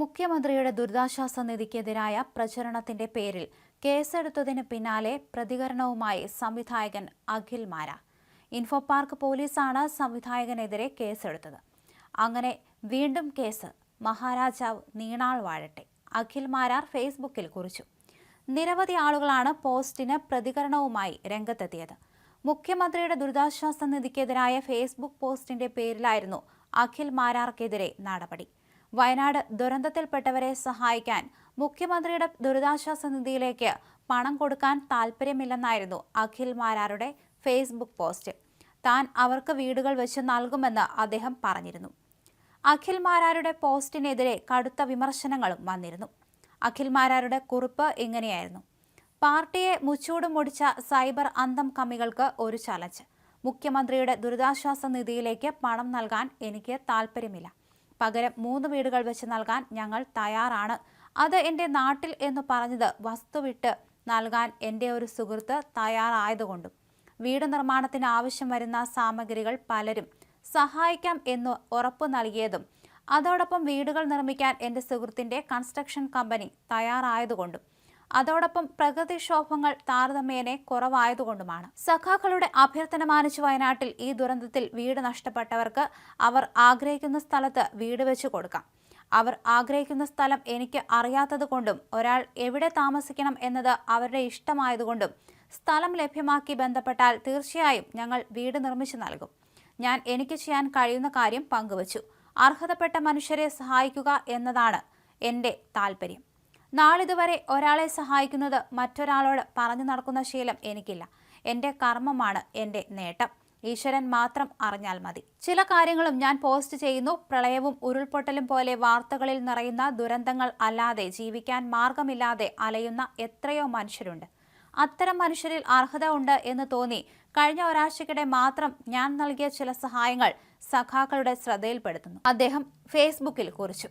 മുഖ്യമന്ത്രിയുടെ ദുരിതാശ്വാസ നിധിക്കെതിരായ പ്രചരണത്തിന്റെ പേരിൽ കേസെടുത്തതിന് പിന്നാലെ പ്രതികരണവുമായി സംവിധായകൻ അഖിൽ മാര. ഇൻഫോ പാർക്ക് പോലീസാണ് സംവിധായകനെതിരെ കേസെടുത്തത്. അങ്ങനെ വീണ്ടും കേസ് മഹാരാജാവ് നീണാൾ വാഴട്ടെ അഖിൽ മാരാർ ഫേസ്ബുക്കിൽ കുറിച്ചു. നിരവധി ആളുകളാണ് പോസ്റ്റിന് പ്രതികരണവുമായി രംഗത്തെത്തിയത്. മുഖ്യമന്ത്രിയുടെ ദുരിതാശ്വാസ നിധിക്കെതിരായ ഫേസ്ബുക്ക് പോസ്റ്റിന്റെ പേരിലായിരുന്നു അഖിൽ മാരാർക്കെതിരെ നടപടി. വയനാട് ദുരന്തത്തിൽപ്പെട്ടവരെ സഹായിക്കാൻ മുഖ്യമന്ത്രിയുടെ ദുരിതാശ്വാസ നിധിയിലേക്ക് പണം കൊടുക്കാൻ താൽപ്പര്യമില്ലെന്നായിരുന്നു അഖിൽ മാരാരുടെ ഫേസ്ബുക്ക് പോസ്റ്റ്. താൻ അവർക്ക് വീടുകൾ വെച്ച് നൽകുമെന്ന് അദ്ദേഹം പറഞ്ഞിരുന്നു. അഖിൽ മാരാരുടെ പോസ്റ്റിനെതിരെ കടുത്ത വിമർശനങ്ങളും വന്നിരുന്നു. അഖിൽ മാരാരുടെ കുറിപ്പ് ഇങ്ങനെയായിരുന്നു. പാർട്ടിയെ മുച്ചൂടും മുടിച്ച സൈബർ അന്തം കമ്മികൾക്ക് ഒരു ചലഞ്ച്. മുഖ്യമന്ത്രിയുടെ ദുരിതാശ്വാസ നിധിയിലേക്ക് പണം നൽകാൻ എനിക്ക് താല്പര്യമില്ല പകരം മൂന്ന് വീടുകൾ വെച്ച് നൽകാൻ ഞങ്ങൾ തയ്യാറാണ്. അത് എന്റെ നാട്ടിൽ എന്ന് പറഞ്ഞത് വസ്തുവിട്ട് നൽകാൻ എന്റെ ഒരു സുഹൃത്ത് തയ്യാറായതുകൊണ്ടും. വീട് നിർമ്മാണത്തിന് ആവശ്യം വരുന്ന സാമഗ്രികൾ പലരും സഹായിക്കാം എന്ന് ഉറപ്പു നൽകിയതും. അതോടൊപ്പം വീടുകൾ നിർമ്മിക്കാൻ എന്റെ സുഹൃത്തിന്റെ കൺസ്ട്രക്ഷൻ കമ്പനി തയ്യാറായതുകൊണ്ടും. അതോടൊപ്പം പ്രകൃതിക്ഷോഭങ്ങൾ താരതമ്യേനെ കുറവായതുകൊണ്ടുമാണ്. സഖാക്കളുടെ അഭ്യർത്ഥന മാനിച്ച് വയനാട്ടിൽ ഈ ദുരന്തത്തിൽ വീട് നഷ്ടപ്പെട്ടവർക്ക് അവർ ആഗ്രഹിക്കുന്ന സ്ഥലത്ത് വീട് വെച്ച് കൊടുക്കാം. അവർ ആഗ്രഹിക്കുന്ന സ്ഥലം എനിക്ക് അറിയാത്തതുകൊണ്ടും ഒരാൾ എവിടെ താമസിക്കണം എന്നത് അവരുടെ ഇഷ്ടമായതുകൊണ്ടും സ്ഥലം ലഭ്യമാക്കി ബന്ധപ്പെട്ടാൽ തീർച്ചയായും ഞങ്ങൾ വീട് നിർമ്മിച്ചു നൽകും. ഞാൻ എനിക്ക് ചെയ്യാൻ കഴിയുന്ന കാര്യം പങ്കുവച്ചു. അർഹതപ്പെട്ട മനുഷ്യരെ സഹായിക്കുക എന്നതാണ് എന്റെ താല്പര്യം നാളിതുവരെ ഒരാളെ സഹായിക്കുന്നത് മറ്റൊരാളോട് പറഞ്ഞു നടക്കുന്ന ശീലം എനിക്കില്ല. എന്റെ കർമ്മമാണ് എന്റെ നേട്ടം. ഈശ്വരൻ മാത്രം അറിഞ്ഞാൽ മതി. ചില കാര്യങ്ങളും ഞാൻ പോസ്റ്റ് ചെയ്യുന്നു. പ്രളയവും ഉരുൾപൊട്ടലും പോലെ വാർത്തകളിൽ നിറയുന്ന ദുരന്തങ്ങൾ അല്ലാതെ ജീവിക്കാൻ മാർഗമില്ലാതെ അലയുന്ന എത്രയോ മനുഷ്യരുണ്ട്. അത്തരം മനുഷ്യരിൽ അർഹത ഉണ്ട് എന്ന് തോന്നി. കഴിഞ്ഞ ഒരാഴ്ചക്കിടെ മാത്രം ഞാൻ നൽകിയ ചില സഹായങ്ങൾ സഖാക്കളുടെ ശ്രദ്ധയിൽപ്പെടുത്തുന്നു. അദ്ദേഹം ഫേസ്ബുക്കിൽ കുറിച്ചു.